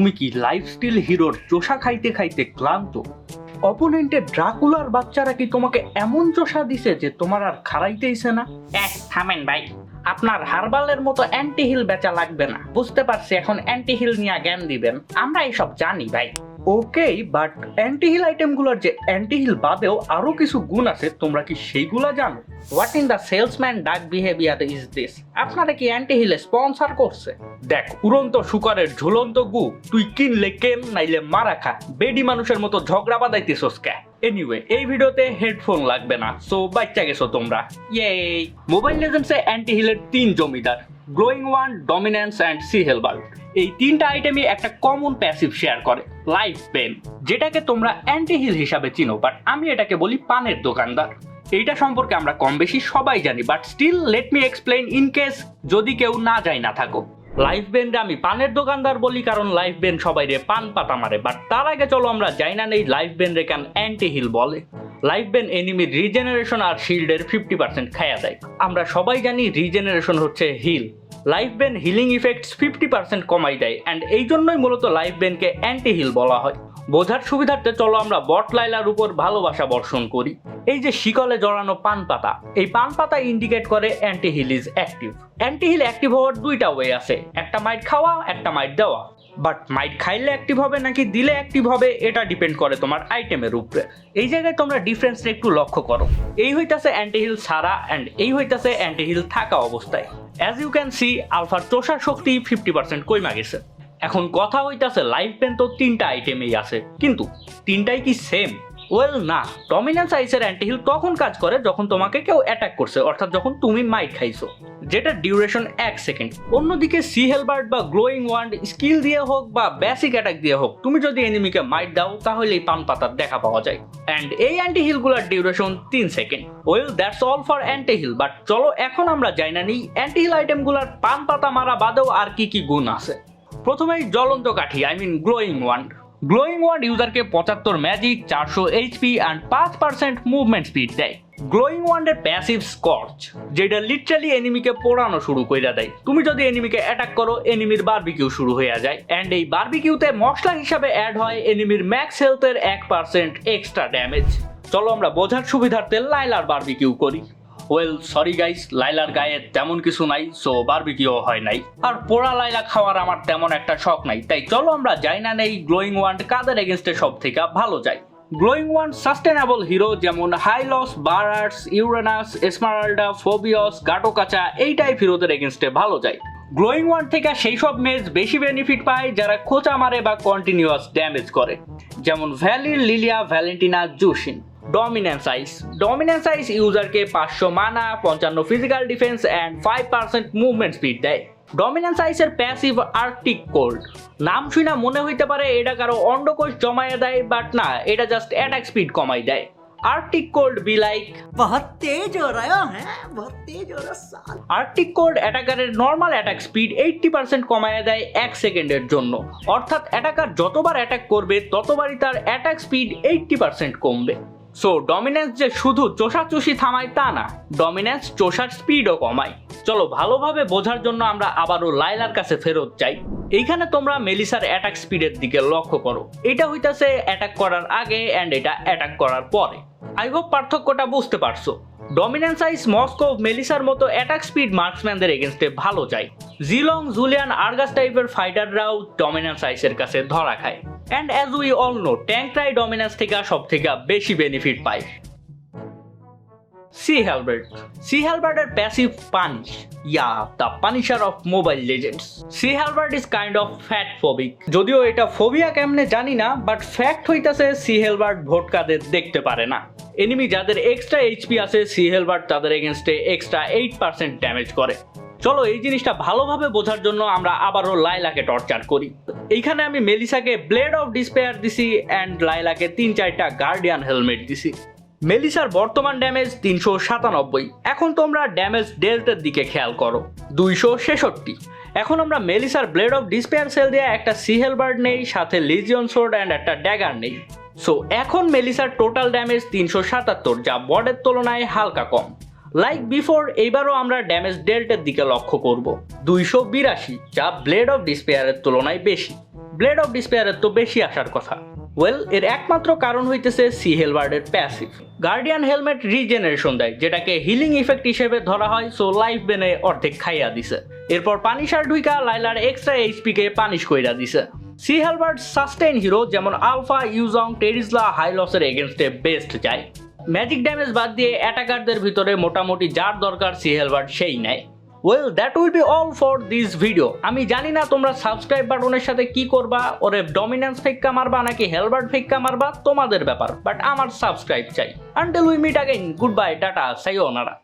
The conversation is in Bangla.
তুমি কি লাইফস্টাইল হিরোর চোষা খাইতে খাইতে ক্লান্ত? অপোনেন্টের ড্রাকুলার বাচ্চারা কি তোমাকে এমন চোষা দিছে যে তোমার আর খারাইতেইছে না? এক থামেন ভাই। আপনার হারবালের মতো অ্যান্টি হিল বেচা লাগবে না। বুঝতে পারছি, এখন অ্যান্টি হিল নিয়ে জ্ঞান দিবেন। আমরা এসব জানি ভাই। ওকে বাট অ্যান্টি হিল আইটেমগুলোর যে অ্যান্টি হিল বাদেও আরও কিছু গুণ আছে, তোমরা কি সেইগুলা জানো? What in the salesman duck behaviour is this আপনারা কি অ্যান্টি হিল স্পন্সর করছে? দেখ, উড়ন্ত শুকরের ঝুলন্ত গু, তুই কিনলে কেন, নাইলে মারা খা। বেডি মানুষের মতো ঝগড়া বাদাইতেছস কে? এনিওয়ে এই ভিডিওতে হেডফোন লাগবে না সো বাচ্চা গেছো তোমরা। ইয়ে মোবাইল লেজেন্ডসে অ্যান্টি হিলের তিন জমিদার। Glowing wand dominance and sea halberd এই তিনটা আইটেমই একটা কমন প্যাসিভ শেয়ার করে লাইফ পেন যেটাকে তোমরা অ্যান্টি হিল হিসাবে চিনো বাট আমি এটাকে বলি পানের দোকানদার। এইটা সম্পর্কে আমরা কম বেশি সবাই জানি but still let me explain in case যদি কেউ না যায় না থাকো। লাইফ বেন্ডে আমি পানের দোকানদার বলি, কারণ লাইফ বেন্ড সবাই রে পান পাতা মারে বাট তার আগে চলো আমরা যাই না নেই লাইফ বেন্ডে কেন অ্যান্টি হিল বলে। লাইফ বেন এনিমির রিজেনারেশন আর শিল্ডের ফিফটি পার্সেন্ট খায়া দেয়। আমরা সবাই জানি রিজেনারেশন হচ্ছে heal lifebane healing effects fifty percent কমাই দেয় অ্যান্ড এই জন্যই মূলত লাইফ বেনকে অ্যান্টি হিল বলা হয়। বোঝার সুবিধার্থে চলো আমরা বট লাইলার উপর ভালোবাসা বর্ষণ করি। এই যে শিকলে জড়ানো পান পাতা, এই পান পাতা ইন্ডিকেট করে anti heal is active anti heal active হওয়ার দুইটা ওয়ে আছে, একটা মাইট খাওয়া, একটা মাইট দেওয়া। বাট মাইট খাইলে অ্যাক্টিভ হবে নাকি দিলে অ্যাক্টিভ হবে, এটা ডিপেন্ড করে তোমার আইটেমের উপরে। এই জায়গায় তোমরা ডিফারেন্সটা একটু লক্ষ্য করো। এই হইতাছে অ্যান্টিহিল ছাড়া অ্যান্ড এই হইতাছে অ্যান্টিহিল থাকা অবস্থায়। অ্যাজ ইউ ক্যান সি আলফার চোষার শক্তি ফিফটি পার্সেন্ট কইমা গেছে। এখন কথা হইতাছে লাইফ পেন তো তিনটা আইটেমেই আছে। কিন্তু তিনটাই কি সেম ওয়েল না ডমিনেন্স আইসের অ্যান্টিহিল তখন কাজ করে যখন তোমাকে কেউ অ্যাটাক করছে, অর্থাৎ যখন তুমি মাইট খাইছো। যেটা ডিউরেশন এক সেকেন্ড অন্যদিকে সি হেলবার্ট বা গ্লোয়িং ওয়ান্ড স্কিল দিয়ে হোক বা বেসিক অ্যাটাক দিয়ে হোক, তুমি যদি এনিমিকে মাইট দাও তাহলে এই পান পাতার দেখা পাওয়া যায়। অ্যান্ড এই অ্যান্টি হিলগুলোর ডিউরেশন তিন second well that's all for anti heal but চলো এখন আমরা যাই না নিই অ্যান্টি হিল আইটেমগুলোর পান পাতা মারা বাদেও আর কি কি গুণ আছে। প্রথমেই জ্বলন্ত কাঠি I mean glowing wand glowing wand ইউজারকে পঁচাত্তর ম্যাজিক চারশো এইচপি অ্যান্ড পাঁচ পার্সেন্ট মুভমেন্ট স্পিড দেয়। গ্লোয়িং ওয়ান্ডের প্যাসিভ স্কর্চ যেটা লিটারালি এনিমিকে পোড়ানো শুরু করে দেয়। তুমি যদি এনিমিকে অ্যাটাক করো এনিমির বারবিকিউ শুরু হয়ে যায়। অ্যান্ড এই বারবিকিউতে মশলা হিসাবে অ্যাড হয় এনিমির ম্যাক্স হেলথের এক পার্সেন্ট এক্সট্রা ড্যামেজ চলো আমরা বোঝার সুবিধার্থে লাইলার বারবিকিউ করি। ওয়েল সরি গাইস লাইলার গায়ে তেমন কিছু নাই সো বারবিকিউ হয় নাই। আর পোড়া লাইলা খাওয়ার আমার তেমন একটা শখ নাই। তাই চলো আমরা যাই না নেই গ্লোয়িং ওয়ান্ড কাদের এগেনস্টে সব থেকে ভালো যাই গ্লোয়িং ওয়ান সাস্টেনেবল হিরো যেমন হাইলস বারার্স ইউরেনাস এসমারাল্ডা ফোবিয়স গাটোকাচা এই টাইপ হিরোদের এগেনস্টে ভালো যায়। গ্লোয়িং ওয়ান থেকে সেই সব মেজ বেশি বেনিফিট পায় যারা খোঁচা মারে বা কন্টিনিউয়াস ড্যামেজ করে। যেমন ভ্যালির Lylia Valentina Zhuxin dominance ice dominance ice ইউজারকে পাঁচশো মানা পঞ্চান্ন physical defence and five percent movement speed দেয়। ডমিন্যান্স আইসের প্যাসিভ আর্কটিক কোল্ড নাম শুনে মনে হইতে পারে এটা কারও অন্ডকোষ জমায়ে দেয় বাট না এটা জাস্ট অ্যাটাক স্পিড কমাই দেয়। আর্কটিক কোল্ড বি লাইক বহুত তেজ হ্যাঁ বহুত আর্কটিক কোল্ড অ্যাটাকারের নর্মাল অ্যাটাক স্পিড 80% কমায় দেয় এক সেকেন্ডের জন্য। অর্থাৎ অ্যাটাকার যতবার অ্যাটাক করবে ততবারই তার অ্যাটাক স্পিড 80% কমবে। সো ডমিনেন্স যে শুধু চোষাচুষি থামায় তা না ডমিনেন্স চোষার স্পিডও কমায়। চলো, ভালোভাবে বোঝার জন্য আমরা আবারও লাইলার কাছে ফেরত যাই। এইখানে তোমরা মেলিসার অ্যাটাক স্পিডের দিকে লক্ষ্য করো। এটা হইতাছে অ্যাটাক করার আগে অ্যান্ড এটা অ্যাটাক করার পরে। আই হোপ পার্থক্যটা বুঝতে পারছ। ডমিনেন্স আইস মস্কো মেলিসার মতো অ্যাটাক স্পিড মার্কসম্যানদের এগেনস্টে ভালো যায়। জিলং জুলিয়ান আর্গাস টাইপের ফাইটাররাও ডমিনেন্স আইসের কাছে ধরা খায়। And as we all know ট্যাঙ্করাই dominance থেকে সব থেকে বেশি বেনিফিট পায়। Sea halberd sea হেলবার্টের passive punish yeah the punisher of Mobile Legends sea halberd is kind of fat phobic যদিও এটা ফোবিয়া কেমনে জানি না বাট ফ্যাক্ট হইতাছে সি হেলবার্ট ভোটকাদের দেখতে পারে না। এনিমি যাদের এক্সট্রা এইচপি আছে সি হেলবার্ট তাদের এগেনস্টে এক্সট্রা এইট পার্সেন্ট ড্যামেজ করে। চলো এই জিনিসটা ভালোভাবে বোঝার জন্য আমরা আবারও লাইলাকে টর্চার করি। এইখানে আমি মেলিসাকে ব্লেড অফ ডিসপেয়ার দিছি অ্যান্ড লাইলাকে তিন চারটা গার্ডিয়ান হেলমেট দিছি। মেলিসার বর্তমান ড্যামেজ তিনশো সাতানব্বই। এখন তোমরা ড্যামেজ ডেল্টের দিকে খেয়াল করো, দুইশো ছেষট্টি। এখন আমরা মেলিসার ব্লেড অফ ডিসপেয়ার সেল দিয়ে একটা সিহেলবার্ড নেই, সাথে লিজিয়ন সোর্ড অ্যান্ড একটা ড্যাগার নেই। সো এখন মেলিসার টোটাল ড্যামেজ তিনশো সাতাত্তর, যা বর্ডের তুলনায় হালকা কম। লাইক বিফোর এইবারও আমরা ড্যামেজ ডেল্টের দিকে লক্ষ্য করব। দুইশো বিরাশি যা ব্লেড অফ ডিসপেয়ারের তুলনায় বেশি। ব্লেড অফ ডিসপেয়ারের তো বেশি আসার কথা। ওয়েল এর একমাত্র কারণ হইতেছে সি হেলবার্ডের প্যাসিভ গার্ডিয়ান হেলমেট রিজেনারেশন দেয়, যেটাকে হিলিং ইফেক্ট হিসেবে ধরা হয় সো লাইফ বেনে অর্ধেক খাইয়া দিছে। এরপর পানিশার ঢুইকা লাইলার এক্সট্রা এইচপি কে পানিশ কইরা দিছে। সি হেলবার্ড সাস্টেইন হিরো যেমন আলফা ইউজং টেরিজলা হাইলসের এগেনস্টে বেস্ট যায়। ম্যাজিক ড্যামেজ বাদ দিয়ে অ্যাটাকারদের ভিতরে মোটামুটি যার দরকার সিহেলবার্ড সেই নেয়। Well that will be all for this video আমি জানি না তোমরা সাবস্ক্রাইব বাটনের সাথে কি করবা, ওরে ডমিনেন্স ফেক্কা মারবা নাকি হেলভার্ট ফেক্কা মারবা, তোমাদের ব্যাপার বাট আমার সাবস্ক্রাইব চাই। Until we meet again good bye tata সাইও নারা